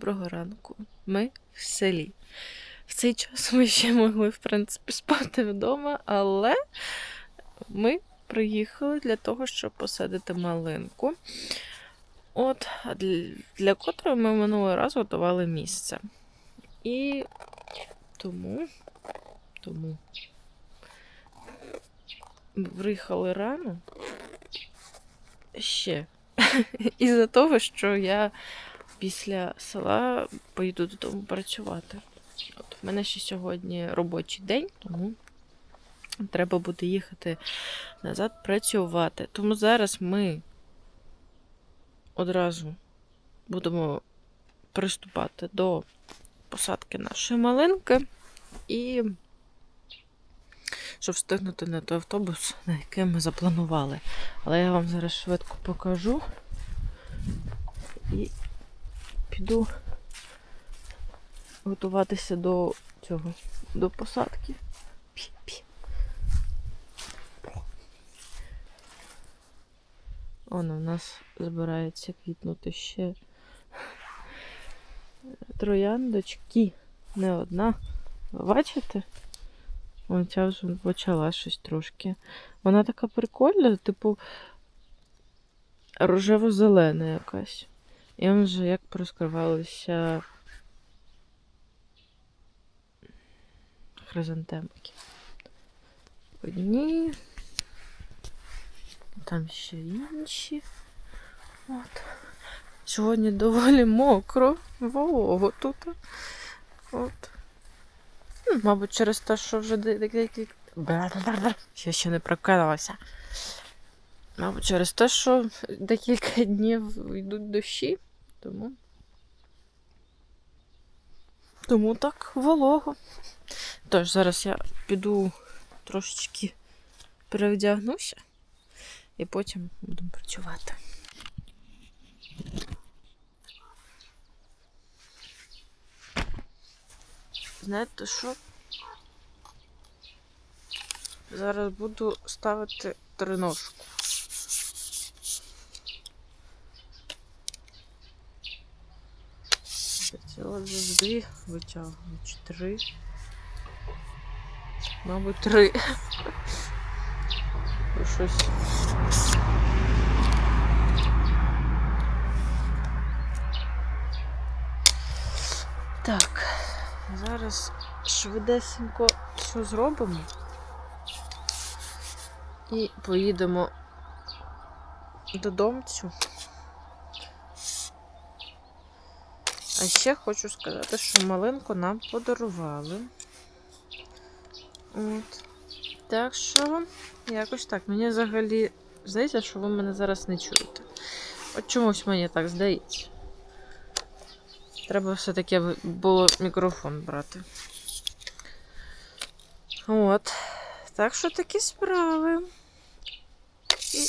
Доброго ранку. Ми в селі. В цей час ми ще могли, в принципі, спати вдома, але ми приїхали для того, щоб посадити малинку. От, для, котрої ми минулий раз готували місце. І тому, тому приїхали рано ще. Із-за того, що я після села поїду додому працювати. От в мене ще сьогодні робочий день, тому треба буде їхати назад працювати. Тому зараз ми одразу будемо приступати до посадки нашої малинки і щоб встигнути на той автобус, на який ми запланували. Але я вам зараз швидко покажу і піду готуватися до цього, до посадки. Пі-пі. Воно в нас збирається квітнути ще трояндочки. Не одна. Бачите? Ось ця вже почала щось трошки. Вона така прикольна, типу рожево-зелена якась. І он вже як розкривалися хризантемки. Одні. Там ще інші. От. Сьогодні доволі мокро, волого тут. От. Ну, Мабуть, через те, що вже декілька. Я ще не прокинулася. Мабуть, через те, що декілька днів йдуть дощі, тому. Тому так волого. Тож, зараз я піду трошечки перевдягнуся і потім будемо працювати. Знаєте що? Зараз буду ставити триножку. Вже дві. Три. Мабуть, три. Щось. Так, зараз швидесенько все зробимо. І поїдемо додомцю. А ще хочу сказати, що малинку нам подарували. От. Так що, якось так. Мені взагалі здається, що ви мене зараз не чуєте. От чомусь мені так здається. Треба все-таки було мікрофон брати. От. Так що такі справи. І...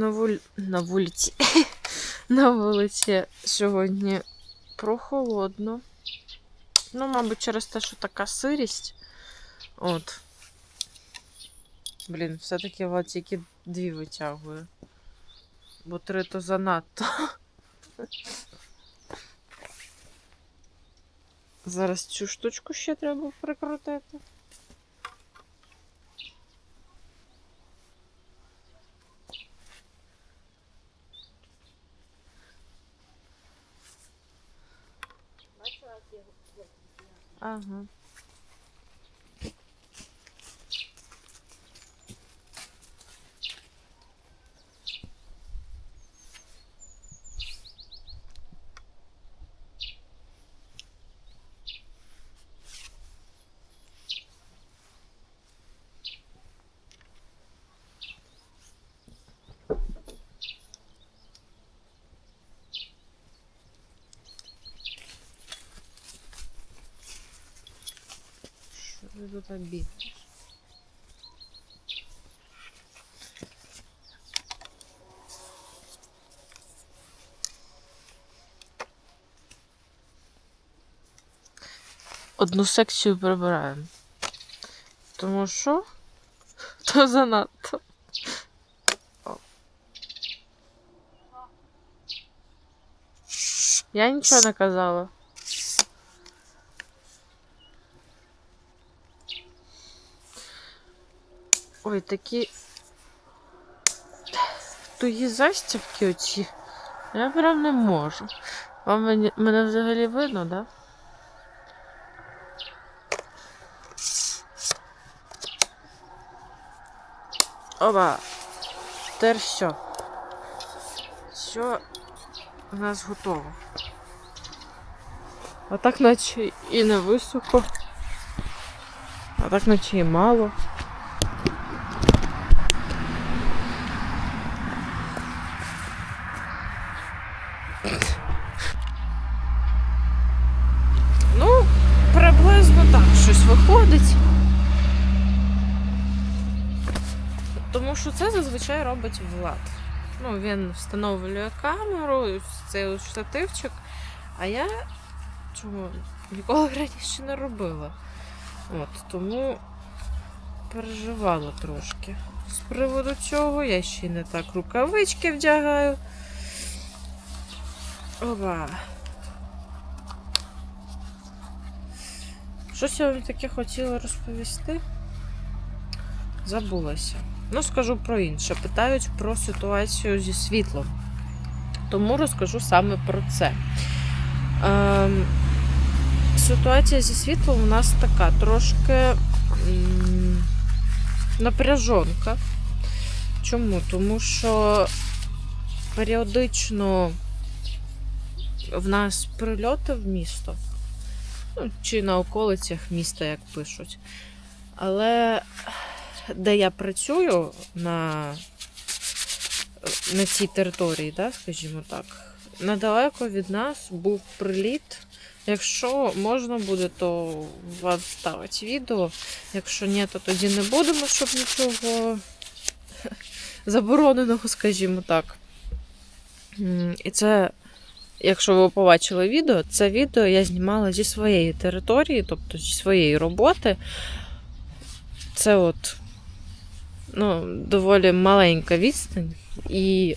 На, вуль... на вулиці. на вулиці сьогодні прохолодно. Ну, мабуть, через те, що така сирість. От. Блін, все-таки от тільки дві витягую. Бо три то занадто. Зараз цю штучку ще треба прикрутити. Ага. Що буду там. Одну секцію прибираємо. Тому що то занадто. О. Я нічого не казала. Ой, такі тугі застібки оці. Я прям не можу. Вам мені- мене взагалі видно, да? Оба. Тепер все. Все у нас готово. А так наче і не високо. А так наче і мало. Ну, приблизно так щось виходить. Тому що це зазвичай робить Влад. Ну, він встановлює камеру, цей штативчик, а я чому ніколи раніше не робила. От, тому переживала трошки. З приводу цього я ще й не так рукавички вдягаю. Оба. Щось я вам таке хотіла розповісти. Забулася. Ну, скажу про інше. Питають про ситуацію зі світлом. Тому розкажу саме про це. Ем, ситуація зі світлом у нас така трошки напряжонка. Чому? Тому що періодично в нас прильоти в місто. Ну, чи на околицях міста, як пишуть. Але де я працюю на, на цій території, да, скажімо так, недалеко від нас був приліт. Якщо можна буде, то вас ставить відео. Якщо ні, то тоді не будемо, щоб нічого забороненого, скажімо так. І це, якщо ви побачили відео, це відео я знімала зі своєї території, тобто зі своєї роботи. Це от ну, доволі маленька відстань і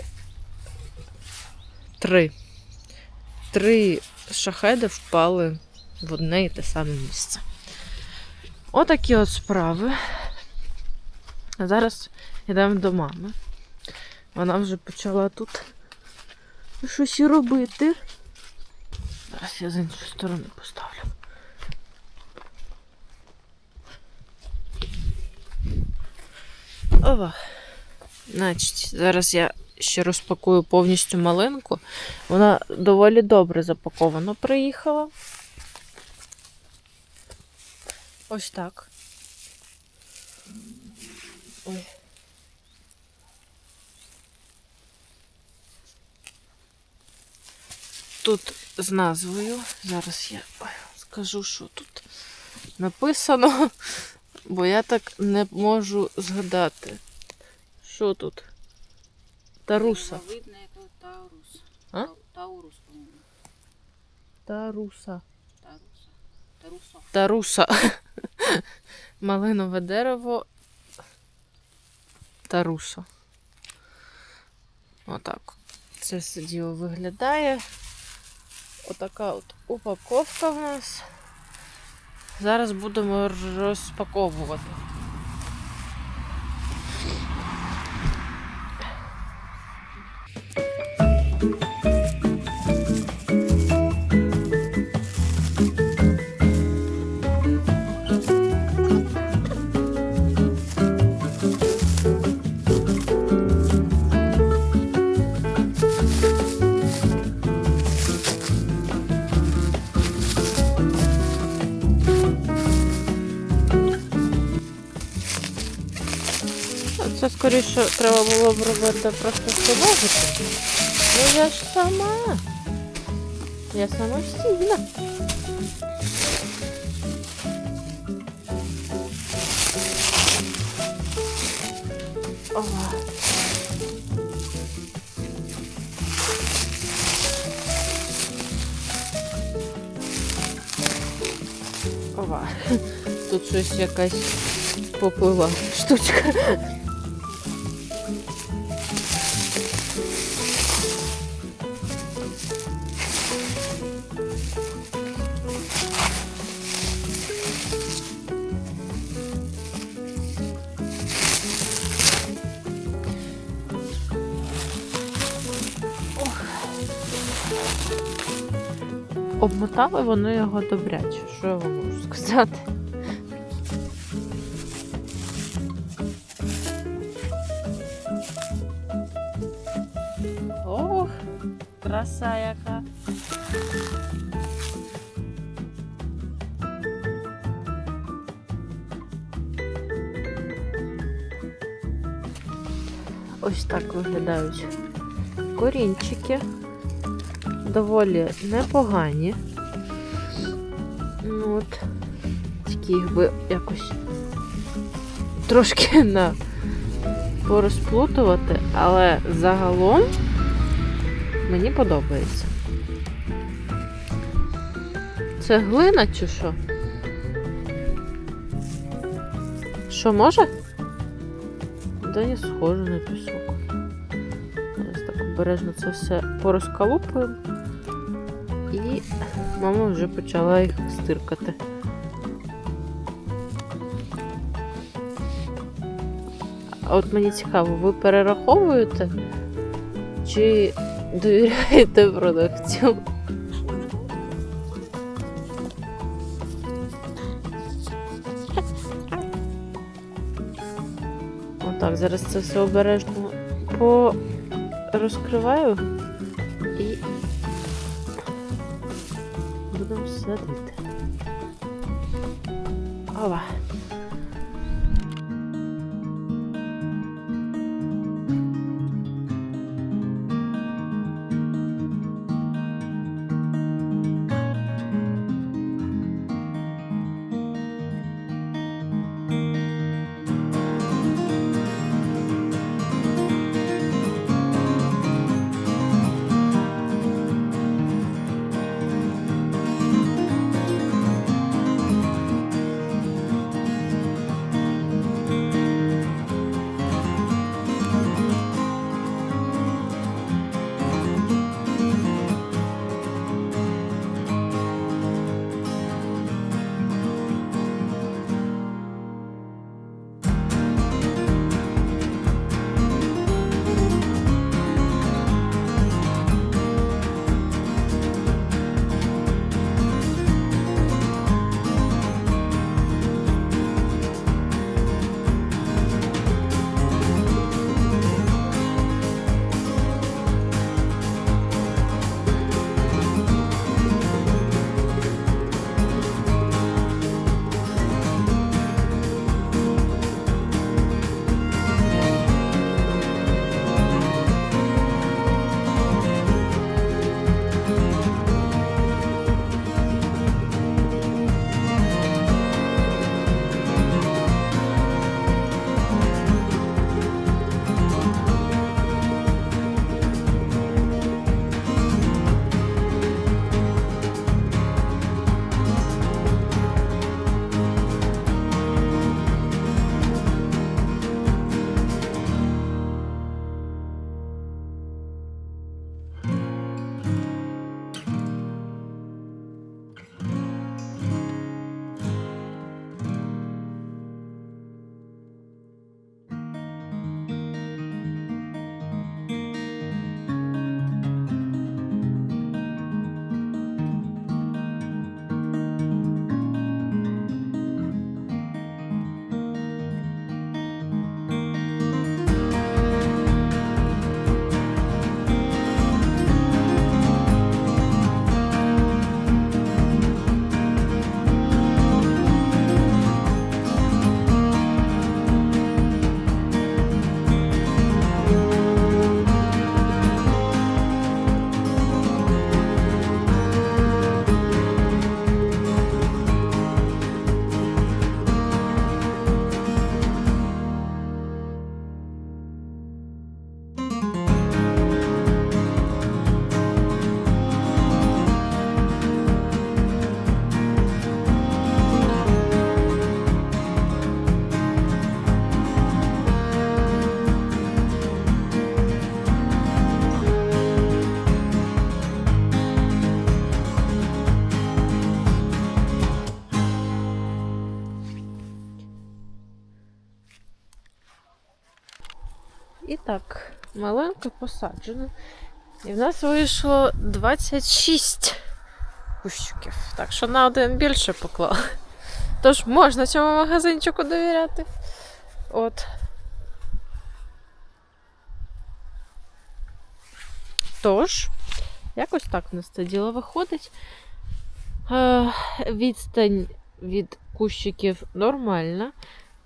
три. Три шахеди впали в одне і те саме місце. Отакі от справи. А зараз йдемо до мами. Вона вже почала тут щось і робити. Зараз я з іншої сторони поставлю. Ова. Значить, зараз я ще розпакую повністю малинку. Вона доволі добре запаковано приїхала. Ось так. Ой. Тут з назвою. Зараз я скажу, що тут написано, бо я так не можу згадати. Що тут? Таруса. Видно, это Таурус. А? Таурус, по-моему. Таруса. Таруса. Тарусо. Таруса. Малинове дерево. Таруса. Отак. Це все діло виглядає. Отака от упаковка в нас. Зараз будемо розпаковувати. Це скоріше треба було б робити просто самогити. Ну я ж сама. Я самостійна. Ова. Ова. Тут щось якась поплила штучка. Обмотали вони його добряче. Що я вам можу сказати? Ох, краса яка. Ось так виглядають корінчики. Доволі непогані. Ну от, тільки їх би якось трошки на порозплутувати, але загалом мені подобається. Це глина чи що? Що може? Да не схоже на пісок. Зараз так обережно це все порозкалупуємо. Мама вже почала їх стиркати. От мені цікаво, ви перераховуєте чи довіряєте продавцю? Отак, зараз це все обережно порозкриваю будемо садити. Ова. І так, маленька посаджена. І в нас вийшло 26 кущиків. Так що на один більше поклали. Тож можна цьому магазинчику довіряти. От. Тож, якось так в нас це діло виходить. Е, відстань від кущиків нормальна.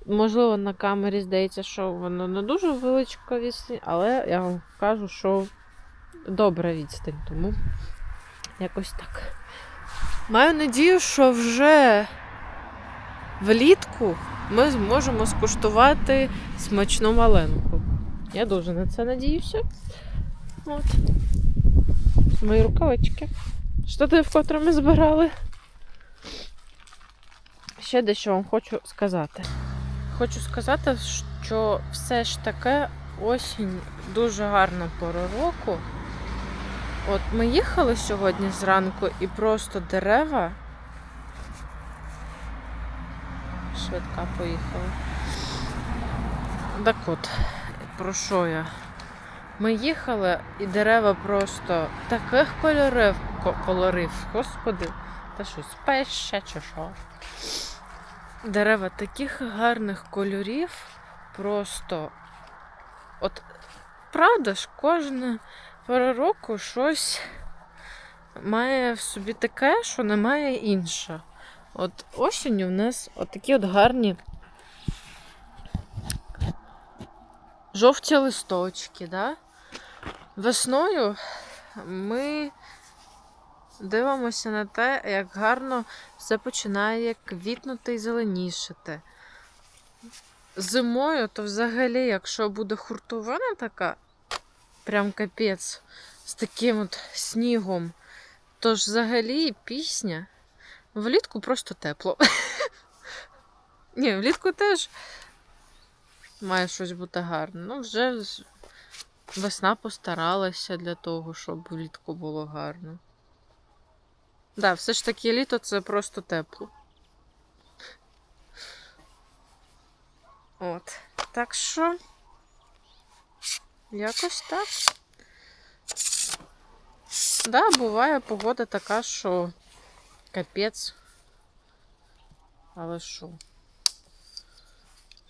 Можливо, на камері здається, що воно не дуже величка відстань, але я вам кажу, що добра відстань, тому якось так. Маю надію, що вже влітку ми зможемо скуштувати смачну маленку. Я дуже на це надіюся. От. Мої рукавички. Штати, вкотре ми збирали. Ще дещо вам хочу сказати. Хочу сказати, що все ж таки осінь дуже гарна пора року. От ми їхали сьогодні зранку і просто дерева. Швидка поїхала. Так от, про що я? Ми їхали, і дерева просто таких кольорів, ко- кольорів, господи, та що, спеще чи що? Дерева таких гарних кольорів, просто. От, правда ж, кожна пора року щось має в собі таке, що немає інше. От осінню в нас отакі от гарні жовті листочки, да? Весною ми дивимося на те, як гарно все починає квітнути і зеленішати. Зимою, то взагалі, якщо буде хуртовина така, прям капець, з таким от снігом, то ж взагалі пісня. Влітку просто тепло. Ні, влітку теж має щось бути гарне. Ну, вже весна постаралася для того, щоб влітку було гарно. Да, все ж таки літо це просто тепло. От. Так що. Якось так. Да, буває погода така, що капець. Але що?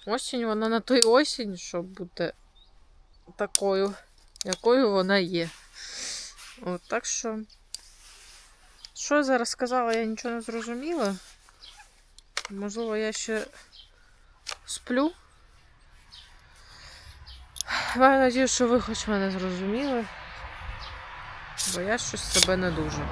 Осінь, вона на той осінь, щоб бути такою, якою вона є. От, так що. Що я зараз сказала, я нічого не зрозуміла. Можливо, я ще сплю. Маю надію, що ви хоч мене зрозуміли. Бо я щось себе не дуже.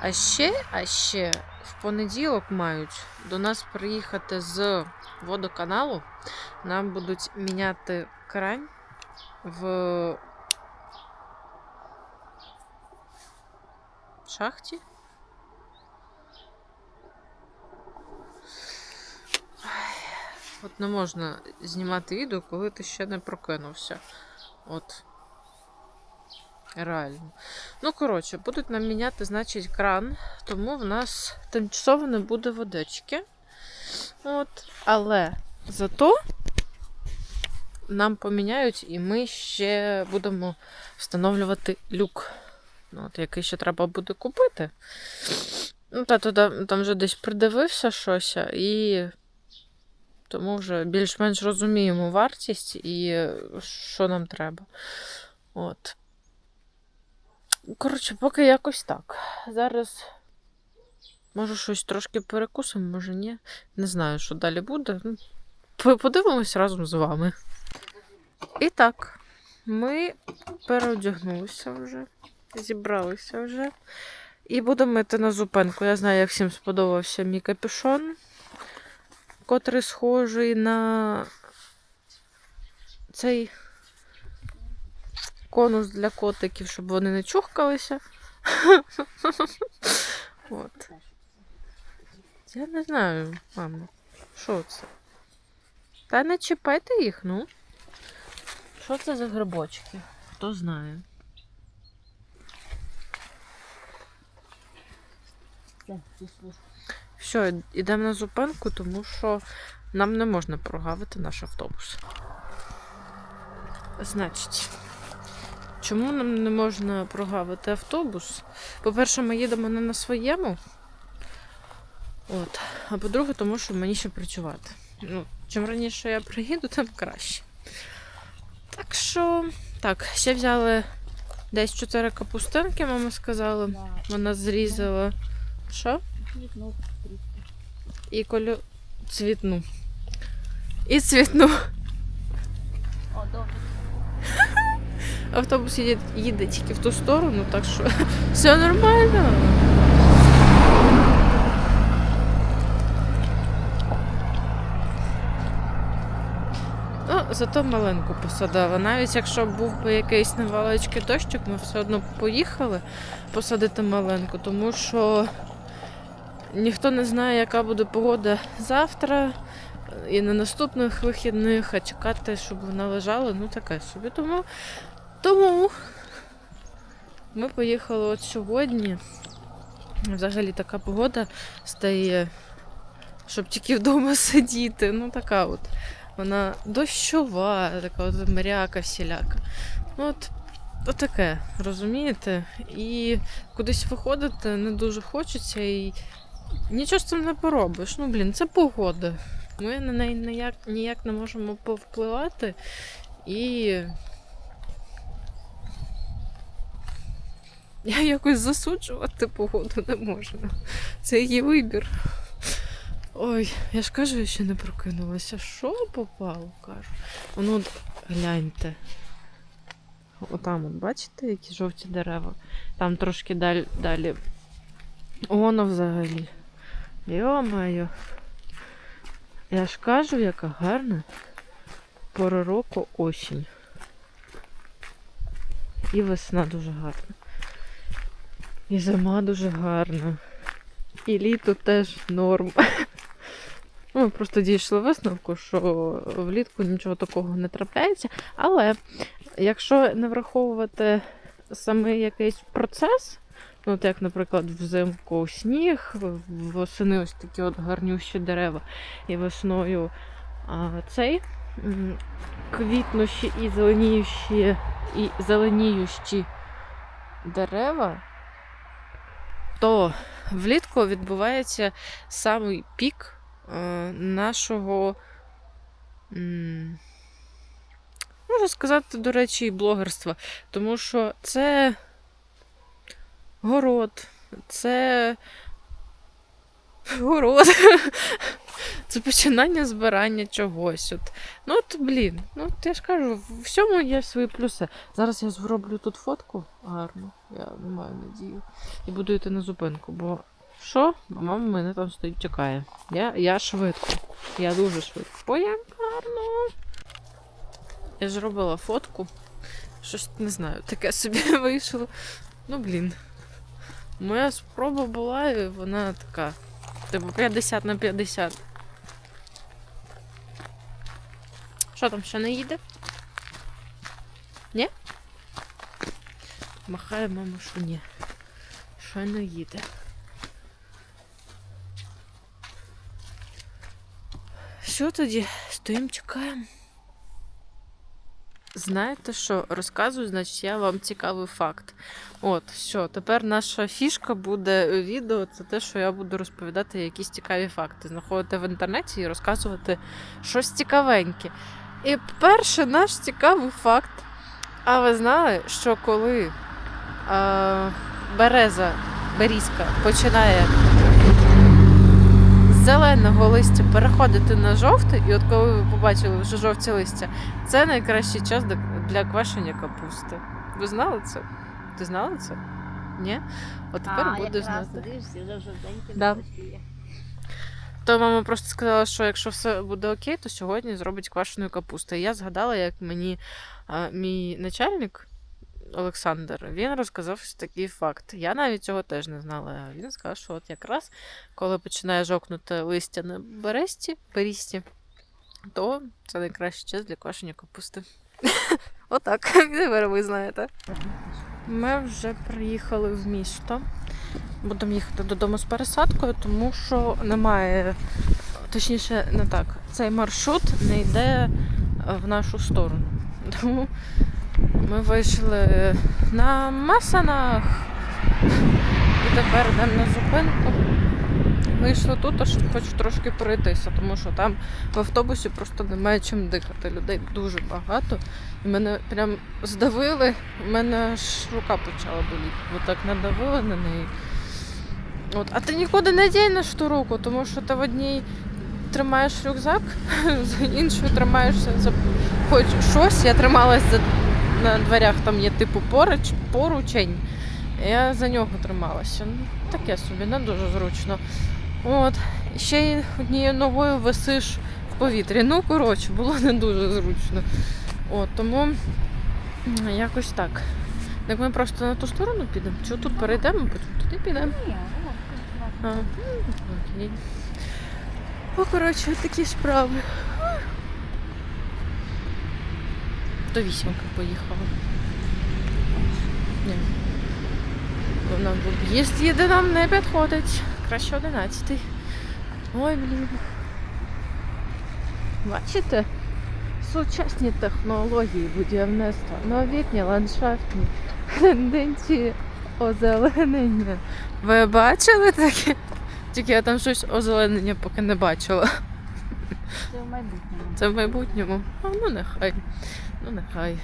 А ще, а ще в понеділок мають до нас приїхати з водоканалу. Нам будуть міняти крань в шахті. От не можна знімати відео, коли ти ще не прокинувся. От. Реально. Ну, коротше, будуть нам міняти, значить, кран, тому в нас тимчасово не буде водички. От. Але зато нам поміняють, і ми ще будемо встановлювати люк. Ну, От, який ще треба буде купити. Ну, та туди, там вже десь придивився щось, і тому вже більш-менш розуміємо вартість і е, що нам треба. От. Коротше, поки якось так. Зараз може щось трошки перекусимо, може ні. Не знаю, що далі буде. Ну, Подивимось разом з вами. І так, ми переодягнулися вже, зібралися вже. І будемо йти на зупинку. Я знаю, як всім сподобався мій капюшон, котрий схожий на цей конус для котиків, щоб вони не чухкалися. От. Я не знаю, мамо. Що це? Та не чіпайте їх, ну. Що це за грибочки? Хто знає? Все, йдемо на зупинку, тому що нам не можна прогавити наш автобус. Значить, чому нам не можна прогавити автобус? По-перше, ми їдемо не на своєму. От. А по-друге, тому що мені ще працювати. Ну, чим раніше я приїду, тим краще. Так що, так, ще взяли десь 4 капустинки, мама сказала. Вона зрізала. Що? Ну, трішки. І колю цвітну. І цвітну. О, добре. Автобус їде, їде тільки в ту сторону, так що все нормально. Ну, зато маленьку посадила. Навіть якщо був би якийсь невеличкий дощик, ми все одно поїхали посадити маленьку, тому що ніхто не знає, яка буде погода завтра і на наступних вихідних, а чекати, щоб вона лежала, ну таке собі. Тому, тому ми поїхали от сьогодні. Взагалі така погода стає, щоб тільки вдома сидіти. Ну, така от. Вона дощова, така от мряка всіляка. Ну, от, таке, розумієте? І кудись виходити не дуже хочеться, і нічого з цим не поробиш. Ну, блін, це погода. Ми на неї ніяк, ніяк не можемо повпливати. І я якось засуджувати погоду не можу. Це її вибір. Ой, я ж кажу, я ще не прокинулася. Що попало, кажу. Воно от гляньте. Отам, от, бачите, які жовті дерева. Там трошки далі. Воно взагалі. Йо-моє. Я ж кажу, яка гарна пора року осінь. І весна дуже гарна. І зима дуже гарна. І літо теж норм. Ну, Ми просто дійшли висновку, що влітку нічого такого не трапляється. Але якщо не враховувати саме якийсь процес, ну, от як, наприклад, взимку сніг, восени ось такі от гарнющі дерева, і весною а, цей квітнущі і зеленіючі, і зеленіючі дерева, то влітку відбувається самий пік е, нашого, м, можна сказати, до речі, і блогерства. Тому що це город, це город. Це починання збирання чогось. От. Ну, от, блін, ну от я ж кажу, в всьому є свої плюси. Зараз я зроблю тут фотку гарну, я не маю надію. І буду йти на зупинку, бо що? Мама мене там стоїть, чекає. Я, я швидко. Я дуже швидко. Як гарно. Я зробила фотку. Щось не знаю, таке собі вийшло. Ну, блін. Моя спроба була, і вона така. Типу 50 на 50. Що там ще не їде? Ні? Махає мама, що ні. Ще не їде. Що тоді? Стоїмо, чекаємо. Знаєте що? Розказую, значить, я вам цікавий факт. От, все, тепер наша фішка буде відео. Це те, що я буду розповідати якісь цікаві факти. Знаходити в інтернеті і розказувати щось цікавеньке. І перший наш цікавий факт. А ви знали, що коли е, береза, берізка починає з зеленого листя переходити на жовте, і от коли ви побачили вже жовті листя, це найкращий час для- квашення капусти. Ви знали це? Ти знала це? Ні? От тепер якраз, знати. Да. То мама просто сказала, що якщо все буде окей, то сьогодні зробить квашену капусту. І я згадала, як мені а, мій начальник Олександр він розказав такий факт. Я навіть цього теж не знала. Він сказав, що от якраз коли починає жовкнути листя на бересті, берісті, то це найкращий час для квашення капусти. Отак, ви знаєте. Ми вже приїхали в місто. Будемо їхати додому з пересадкою, тому що немає, точніше, не так. Цей маршрут не йде в нашу сторону. Тому Ми вийшли на Масанах. І тепер йдемо на зупинку. Вийшли тут, щоб хоч трошки пройтися, тому що там в автобусі просто немає чим дихати. Людей дуже багато. І мене прям здавили, у мене аж рука почала боліти. Бо так надавили на неї. От. А ти нікуди не дінеш ту руку, тому що ти в одній тримаєш рюкзак, з іншою тримаєшся за хоч щось. Я трималась за на дверях, там є типу поруч, поручень. Я за нього трималася. Ну, таке собі, не дуже зручно. От. Ще й однією ногою висиш в повітрі. Ну, коротше, було не дуже зручно. От, тому якось так. Так ми просто на ту сторону підемо. Чи тут перейдемо, потім туди підемо. Ні, А, окей. О, коротше, такі справи. До вісімки поїхала. Ні. Вона об'їзд їде нам не підходить. Краще одинадцятий. Ой, блін. Бачите? Сучасні технології будівництва, новітні ландшафтні тенденції озеленення. Ви бачили таке? Тільки я там щось озеленення поки не бачила. це в майбутньому. Це в майбутньому. А ну нехай. Ну нехай.